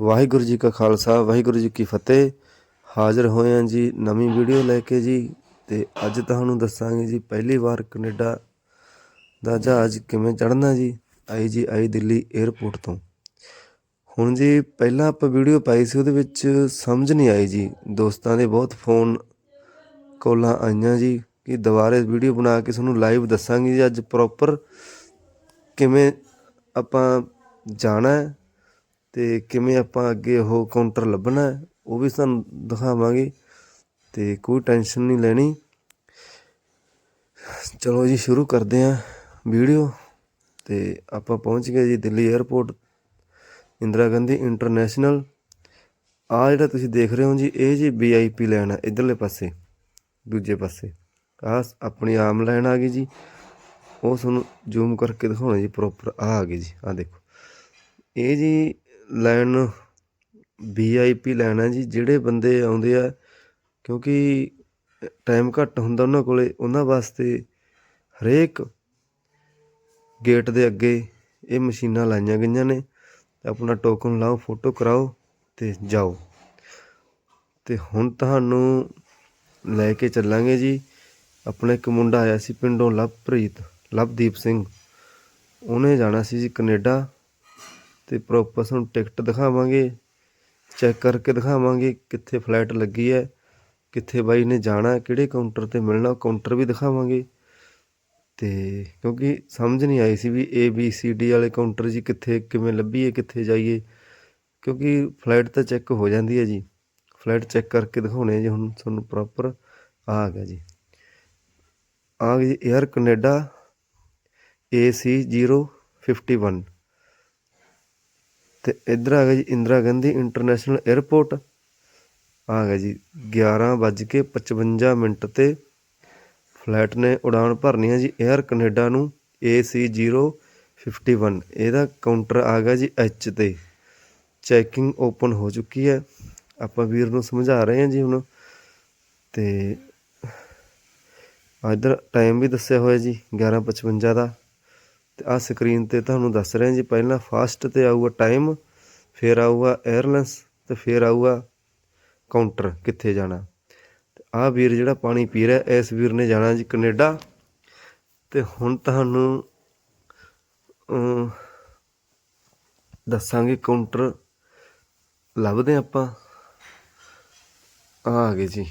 ਵਾਹਿਗੁਰੂ ਜੀ ਕਾ ਖਾਲਸਾ, ਵਾਹਿਗੁਰੂ ਜੀ ਕੀ ਫਤਿਹ। ਹਾਜ਼ਰ ਹੋਏ ਹਾਂ ਜੀ ਨਵੀਂ ਵੀਡੀਓ ਲੈ ਕੇ ਜੀ ਤੇ ਅੱਜ ਤੁਹਾਨੂੰ ਦੱਸਾਂਗੇ ਜੀ ਪਹਿਲੀ ਵਾਰ ਕੈਨੇਡਾ ਦਾ ਜਹਾਜ਼ ਕਿਵੇਂ ਚੜ੍ਹਨਾ ਜੀ। ਆਈ ਜੀ ਆਈ ਦਿੱਲੀ 에ਅਰਪੋਰਟ ਤੋਂ। ਹੁਣ ਜੀ ਪਹਿਲਾਂ ਆਪਾਂ ਵੀਡੀਓ ਪਾਈ ਸੀ, ਉਹਦੇ ਵਿੱਚ ਸਮਝ ਨਹੀਂ ਆਈ ਜੀ। ਦੋਸਤਾਂ ਦੇ ਬਹੁਤ ਫੋਨ ਕਾਲਾਂ ਆਈਆਂ ਜੀ ਕਿ ਦੁਬਾਰੇ ਵੀਡੀਓ ਬਣਾ ਕੇ ਤੁਹਾਨੂੰ ਲਾਈਵ ਦੱਸਾਂਗੇ ਜੀ ਅੱਜ ਪ੍ਰੋਪਰ ਕਿਵੇਂ ਆਪਾਂ ਜਾਣਾ ਹੈ। ਤੇ ਕਿਵੇਂ ਆਪਾਂ ਅੱਗੇ ਉਹ ਕਾਊਂਟਰ ਲੱਭਣਾ ਉਹ ਵੀ ਤੁਹਾਨੂੰ ਦਿਖਾਵਾਂਗੇ ਤੇ ਕੋਈ ਟੈਨਸ਼ਨ ਨਹੀਂ ਲੈਣੀ। ਚਲੋ ਜੀ, ਸ਼ੁਰੂ ਕਰਦੇ ਹਾਂ ਵੀਡੀਓ ਤੇ ਆਪਾਂ ਪਹੁੰਚ ਗਏ ਜੀ ਦਿੱਲੀ 에ਅਰਪੋਰਟ ਇੰਦਰਾ ਗਾਂਧੀ ਇੰਟਰਨੈਸ਼ਨਲ ਆ ਜਿਹੜਾ ਤੁਸੀਂ ਦੇਖ ਰਹੇ ਹੋ ਜੀ, ਇਹ ਜੀ ਵੀਆਈਪੀ ਲਾਈਨ ਹੈ, ਇਧਰਲੇ ਪਾਸੇ, ਦੂਜੇ ਪਾਸੇ। ਆ ਆਪਣੀ ਆਮ ਲਾਈਨ ਆ ਗਈ ਜੀ। ਉਹ ਤੁਹਾਨੂੰ ਜ਼ੂਮ ਕਰਕੇ ਦਿਖਾਉਣਾ ਜੀ ਪ੍ਰੋਪਰ ਆ ਆ ਗਈ ਜੀ ਆ ਦੇਖੋ। ਇਹ ਜੀ ਲਾਈਨ ਵੀਆਈਪੀ ਲਾਈਨ ਹੈ ਜੀ, ਜਿਹੜੇ ਬੰਦੇ ਆਉਂਦੇ ਆ, ਕਿਉਂਕਿ ਟਾਈਮ ਘੱਟ ਹੁੰਦਾ ਉਹਨਾਂ ਕੋਲੇ, ਉਹਨਾਂ ਵਾਸਤੇ ਹਰੇਕ ਗੇਟ ਦੇ ਅੱਗੇ ਇਹ ਮਸ਼ੀਨਾਂ ਲਾਈਆਂ ਗਈਆਂ ਨੇ। ਆਪਣਾ ਟੋਕਨ ਲਾਓ ਫੋਟੋ ਕਰਾਓ ਤੇ ਜਾਓ। ਤੇ ਹੁਣ ਤੁਹਾਨੂੰ ਲੈ ਕੇ ਚੱਲਾਂਗੇ ਜੀ। ਆਪਣਾ ਇੱਕ ਮੁੰਡਾ ਆਇਆ ਸੀ ਪਿੰਡੋਂ, ਲਵਪ੍ਰੀਤ, ਲਵਦੀਪ ਸਿੰਘ। ਉਹਨੇ ਜਾਣਾ ਸੀ ਜੀ ਕੈਨੇਡਾ। ਤੇ ਪ੍ਰੋਪਰ ਤੁਹਾਨੂੰ ਟਿਕਟ ਦਿਖਾਵਾਂਗੇ। ਚੈੱਕ ਕਰਕੇ ਦਿਖਾਵਾਂਗੇ ਕਿੱਥੇ ਫਲਾਈਟ ਲੱਗੀ ਹੈ, ਕਿੱਥੇ ਬਾਈ ਨੇ ਜਾਣਾ, ਕਿਹੜੇ ਕਾਊਂਟਰ ਤੇ ਮਿਲਣਾ, ਉਹ ਕਾਊਂਟਰ ਵੀ ਦਿਖਾਵਾਂਗੇ। ਤੇ ਕਿਉਂਕਿ ਸਮਝ ਨਹੀਂ ਆਈ ਸੀ ਵੀ ਏ ਬੀ ਸੀ ਡੀ ਵਾਲੇ ਕਾਊਂਟਰ ਜੀ ਕਿੱਥੇ, ਕਿਵੇਂ ਲੱਭੀਏ, ਕਿੱਥੇ ਜਾਈਏ। ਕਿਉਂਕਿ ਫਲਾਈਟ ਤਾਂ ਚੈੱਕ ਹੋ ਜਾਂਦੀ ਹੈ ਜੀ। ਫਲਾਈਟ ਚੈੱਕ ਕਰਕੇ ਦਿਖਾਉਣੇ ਜੀ ਹੁਣ ਤੁਹਾਨੂੰ ਪ੍ਰੋਪਰ ਆ ਗਿਆ ਜੀ। ਆ ਗਈ 에ਅਰ ਕੈਨੇਡਾ AC 051 ਤੇ ਇੱਧਰ ਆ ਗਿਆ ਜੀ ਇੰਦਰਾ ਗਾਂਧੀ ਇੰਟਰਨੈਸ਼ਨਲ 에ਅਰਪੋਰਟ ਆ ਗਿਆ ਜੀ 11:55 ਮਿੰਟ ਤੇ ਫਲੈਟ ਨੇ ਉਡਾਨ ਭਰਨੀ ਹੈ ਜੀ 에ਅਰ ਕੈਨੇਡਾ ਨੂੰ AC 051 ਇਹਦਾ ਕਾਊਂਟਰ ਆ ਗਿਆ ਜੀ ਐਚ ਤੇ। ਚੈਕਿੰਗ ਓਪਨ ਹੋ ਚੁੱਕੀ ਹੈ। ਆਪਾਂ ਵੀਰ ਨੂੰ ਸਮਝਾ ਰਹੇ ਹਾਂ ਜੀ ਹੁਣ। ਤੇ ਇੱਧਰ ਟਾਈਮ ਵੀ ਦੱਸਿਆ ਹੋਇਆ ਜੀ 11:55 ਦਾ। ਤੇ ਆਹ ਸਕਰੀਨ ਤੇ ਤੁਹਾਨੂੰ ਦੱਸ ਰਹੇ ਜੀ, ਪਹਿਲਾਂ ਫਾਸਟ ਤੇ ਆਊਗਾ ਟਾਈਮ, ਫਿਰ ਆਊਗਾ 에ਅਰਲਾਈਨਸ ਤੇ ਫਿਰ ਆਊਗਾ ਕਾਊਂਟਰ ਕਿੱਥੇ ਜਾਣਾ। ਤੇ ਆਹ ਵੀਰ ਜਿਹੜਾ ਪਾਣੀ ਪੀ ਰਿਹਾ, ਇਸ ਵੀਰ ਨੇ ਜਾਣਾ ਜੀ ਕੈਨੇਡਾ। ਤੇ ਹੁਣ ਤੁਹਾਨੂੰ ਦੱਸਾਂਗੇ ਕਾਊਂਟਰ ਲੱਭਦੇ ਹਾਂ ਆਪਾਂ। ਆ ਗਏ ਜੀ।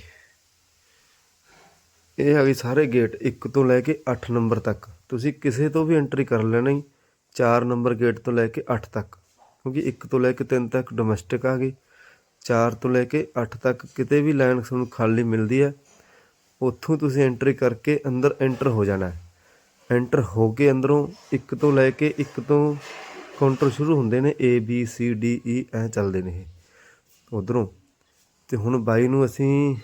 ਇਹ ਆ ਗਏ ਸਾਰੇ ਗੇਟ 1 ਤੋਂ ਲੈ ਕੇ 8 ਨੰਬਰ ਤੱਕ। ਤੁਸੀਂ ਕਿਸੇ ਤੋਂ ਵੀ ਐਂਟਰੀ ਕਰ ਲੈਣਾ ਹੀ 4 ਨੰਬਰ ਗੇਟ ਤੋਂ ਲੈ ਕੇ 8 ਤੱਕ। ਕਿਉਂਕਿ 1 ਤੋਂ ਲੈ ਕੇ 3 ਤੱਕ ਡੋਮੈਸਟਿਕ ਆ ਗਈ 4 ਤੋਂ ਲੈ ਕੇ 8 ਤੱਕ ਕਿਤੇ ਵੀ ਲਾਈਨ ਤੁਹਾਨੂੰ ਖਾਲੀ ਮਿਲਦੀ ਹੈ, ਉੱਥੋਂ ਤੁਸੀਂ ਐਂਟਰੀ ਕਰਕੇ ਅੰਦਰ ਐਂਟਰ ਹੋ ਜਾਣਾ ਹੈ। ਐਂਟਰ ਹੋ ਕੇ ਅੰਦਰੋਂ 1 ਤੋਂ ਲੈ ਕੇ 1 ਤੋਂ ਕਾਊਂਟਰ ਸ਼ੁਰੂ ਹੁੰਦੇ ਨੇ, A, B, C, D E ਐ ਚੱਲਦੇ ਨੇ ਇਹ। ਉਧਰੋਂ ਤੇ ਹੁਣ ਬਾਈ ਨੂੰ ਅਸੀਂ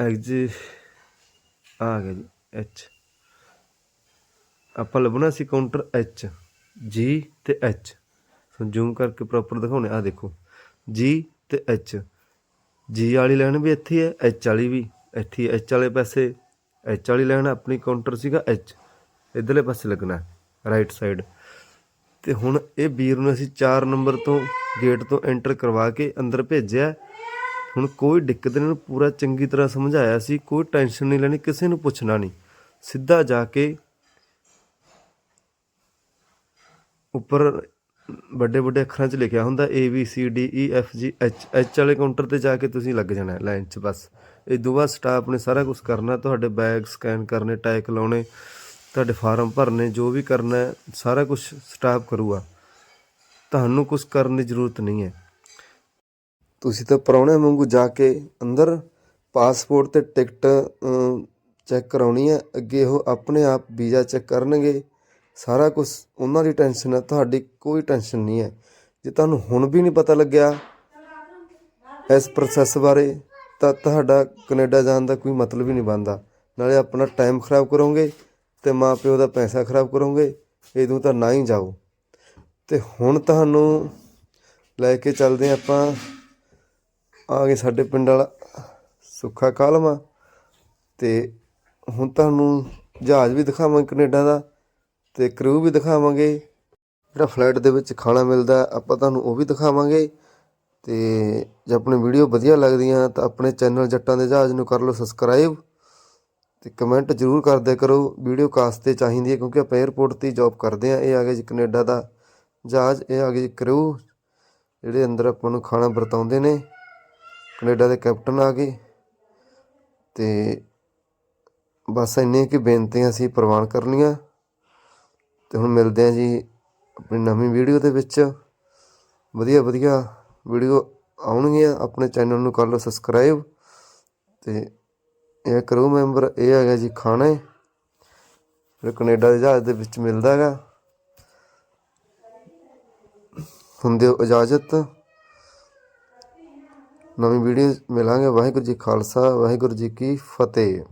ਐਗਜ਼ੀ ਆ ਗਿਆ ਜੀ ਐਚ ਆਪਾਂ ਲੱਭਣਾ ਸੀ ਕਾਊਂਟਰ ਐਚ ਜੀ ਤੇ ਐਚ ਸੋ ਜ਼ੂਮ ਕਰਕੇ ਪ੍ਰੋਪਰ ਦਿਖਾਉਣੇ ਆ ਦੇਖੋ ਜੀ ਤੇ ਐਚ ਜੀ ਵਾਲੀ ਲਾਈਨ ਵੀ ਇੱਥੇ ਹੈ ਐਚ ਵਾਲੀ ਵੀ ਇੱਥੇ ਐਚ ਵਾਲੇ ਪਾਸੇ ਐਚ ਵਾਲੀ ਲਾਈਨ ਆਪਣੀ ਕਾਊਂਟਰ ਸੀਗਾ ਐਚ ਇਧਰਲੇ ਪਾਸੇ ਲੱਗਣਾ ਰਾਈਟ ਸਾਈਡ ਤੇ ਹੁਣ ਇਹ ਵੀਰ ਨੂੰ ਅਸੀਂ 4 ਨੰਬਰ ਤੋਂ ਗੇਟ ਤੋਂ ਐਂਟਰ ਕਰਵਾ ਕੇ ਅੰਦਰ ਭੇਜਿਆ। ਹੁਣ ਕੋਈ ਦਿੱਕਤ ਨਹੀਂ, ਉਹਨੂੰ ਪੂਰਾ ਚੰਗੀ ਤਰ੍ਹਾਂ ਸਮਝਾਇਆ ਸੀ, ਕੋਈ ਟੈਨਸ਼ਨ ਨਹੀਂ ਲੈਣੀ, ਕਿਸੇ ਨੂੰ ਪੁੱਛਣਾ ਨਹੀਂ। ਸਿੱਧਾ ਜਾ ਕੇ ਉੱਪਰ ਵੱਡੇ ਵੱਡੇ ਅੱਖਰਾਂ 'ਚ ਲਿਖਿਆ ਹੁੰਦਾ, A, B, C, D E F, G, H H ਵਾਲੇ ਕਾਊਂਟਰ ਤੇ ਜਾ ਕੇ ਤੁਸੀਂ ਲੱਗ ਜਾਣਾ ਲਾਈਨ 'ਚ ਬਸ। ਇਹ ਤੋਂ ਬਾਅਦ ਸਟਾਫ ਨੇ ਸਾਰਾ ਕੁਝ ਕਰਨਾ, ਤੁਹਾਡੇ ਬੈਗ ਸਕੈਨ ਕਰਨੇ ਟੈਗ ਲਾਉਣੇ, ਤੁਹਾਡੇ ਫਾਰਮ ਭਰਨੇ, ਜੋ ਵੀ ਕਰਨਾ ਹੈ, ਸਾਰਾ ਕੁਝ ਸਟਾਫ ਕਰੂਗਾ। ਤੁਹਾਨੂੰ ਕੁਝ ਕਰਨ ਦੀ ਜ਼ਰੂਰਤ ਨਹੀਂ ਹੈ। ਤੁਸੀਂ ਤਾਂ ਪ੍ਰਾਹੁਣੇ ਵਾਂਗੂ ਜਾ ਕੇ ਅੰਦਰ ਪਾਸਪੋਰਟ ਤੇ ਟਿਕਟ ਚੈੱਕ ਕਰਾਉਣੀ ਹੈ ਅੱਗੇ ਉਹ ਆਪਣੇ ਆਪ ਵੀਜ਼ਾ ਚੈੱਕ ਕਰਨਗੇ। ਸਾਰਾ ਕੁਝ ਉਹਨਾਂ ਦੀ ਟੈਨਸ਼ਨ ਹੈ ਤੁਹਾਡੀ ਕੋਈ ਟੈਨਸ਼ਨ ਨਹੀਂ ਹੈ ਜੇ ਤੁਹਾਨੂੰ ਹੁਣ ਵੀ ਨਹੀਂ ਪਤਾ ਲੱਗਿਆ ਇਸ ਪ੍ਰੋਸੈਸ ਬਾਰੇ, ਤਾਂ ਤੁਹਾਡਾ ਕੈਨੇਡਾ ਜਾਣ ਦਾ ਕੋਈ ਮਤਲਬ ਹੀ ਨਹੀਂ ਬਣਦਾ। ਨਾਲੇ ਆਪਣਾ ਟਾਈਮ ਖਰਾਬ ਕਰੋਗੇ ਤੇ ਮਾਪਿਓ ਦਾ ਪੈਸਾ ਖਰਾਬ ਕਰੋਗੇ ਇਦੋਂ ਤਾਂ ਨਾ ਹੀ ਜਾਓ। ਤੇ ਹੁਣ ਤੁਹਾਨੂੰ ਲੈ ਕੇ ਚੱਲਦੇ ਹਾਂ ਆਪਾਂ ਆ ਗਏ ਸਾਡੇ ਪਿੰਡ ਵਾਲਾ ਸੁੱਖਾ ਕਾਲਮਾ ਤੇ ਹੁਣ ਤੁਹਾਨੂੰ ਜਹਾਜ਼ ਵੀ ਦਿਖਾਵਾਂਗੇ ਕੈਨੇਡਾ ਦਾ ਤੇ ਕਰੂ ਵੀ ਦਿਖਾਵਾਂਗੇ। ਜਿਹੜਾ ਫਲੈਟ ਦੇ ਵਿੱਚ ਖਾਣਾ ਮਿਲਦਾ, ਆਪਾਂ ਤੁਹਾਨੂੰ ਉਹ ਵੀ ਦਿਖਾਵਾਂਗੇ। ਤੇ ਜੇ ਆਪਣੀ ਵੀਡੀਓ ਵਧੀਆ ਲੱਗਦੀਆਂ ਤਾਂ ਆਪਣੇ ਚੈਨਲ ਜੱਟਾਂ ਦੇ ਜਹਾਜ਼ ਨੂੰ ਕਰ ਲਓ ਸਬਸਕ੍ਰਾਈਬ ਤੇ ਕਮੈਂਟ ਜ਼ਰੂਰ ਕਰਦੇ ਕਰੋ। ਵੀਡੀਓ ਕਾਸਟ ਤੇ ਚਾਹੀਦੀ ਹੈ ਕਿਉਂਕਿ ਆਪਾਂ 에ਅਰਪੋਰਟ ਤੇ ਜੌਬ ਕਰਦੇ ਆ ਇਹ ਆ ਗਿਆ ਜੀ ਕੈਨੇਡਾ ਦਾ ਜਹਾਜ਼, ਇਹ ਆ ਗਿਆ ਜੀ ਕਰੂ, ਜਿਹੜੇ ਅੰਦਰ ਆਪਾਂ ਨੂੰ ਖਾਣਾ ਵਰਤਾਉਂਦੇ ਨੇ। ਕੈਨੇਡਾ ਦੇ ਕੈਪਟਨ ਆ ਗਏ ਤੇ ਬਸ ਇੰਨੇ ਕਿ ਬੇਨਤੀਆਂ ਸੀ ਪ੍ਰਵਾਨ ਕਰਨੀਆਂ ਤੇ ਹੁਣ ਮਿਲਦੇ ਆ ਜੀ ਆਪਣੀ ਨਵੀਂ ਵੀਡੀਓ ਦੇ ਵਿੱਚ। ਵਧੀਆ ਵਧੀਆ ਵੀਡੀਓ ਆਉਣਗੀਆਂ ਆਪਣੇ ਚੈਨਲ ਨੂੰ ਕਰ ਲਓ ਸਬਸਕ੍ਰਾਈਬ ਤੇ ਇਹ ਕਰੂ ਮੈਂਬਰ ਇਹ ਹੈਗਾ ਜੀ ਖਾਣਾ। ਜਿਹੜਾ ਕੈਨੇਡਾ ਦੇ ਜਹਾਜ਼ ਦੇ ਵਿੱਚ ਮਿਲਦਾ ਹੈਗਾ। ਹੁੰਦੇ ਇਜਾਜ਼ਤ। ਨਵੀਂ ਵੀਡੀਓ ਮਿਲਾਂਗੇ। ਵਾਹਿਗੁਰੂ ਜੀ ਖਾਲਸਾ ਵਾਹਿਗੁਰੂ ਜੀ ਕੀ ਫਤਿਹ।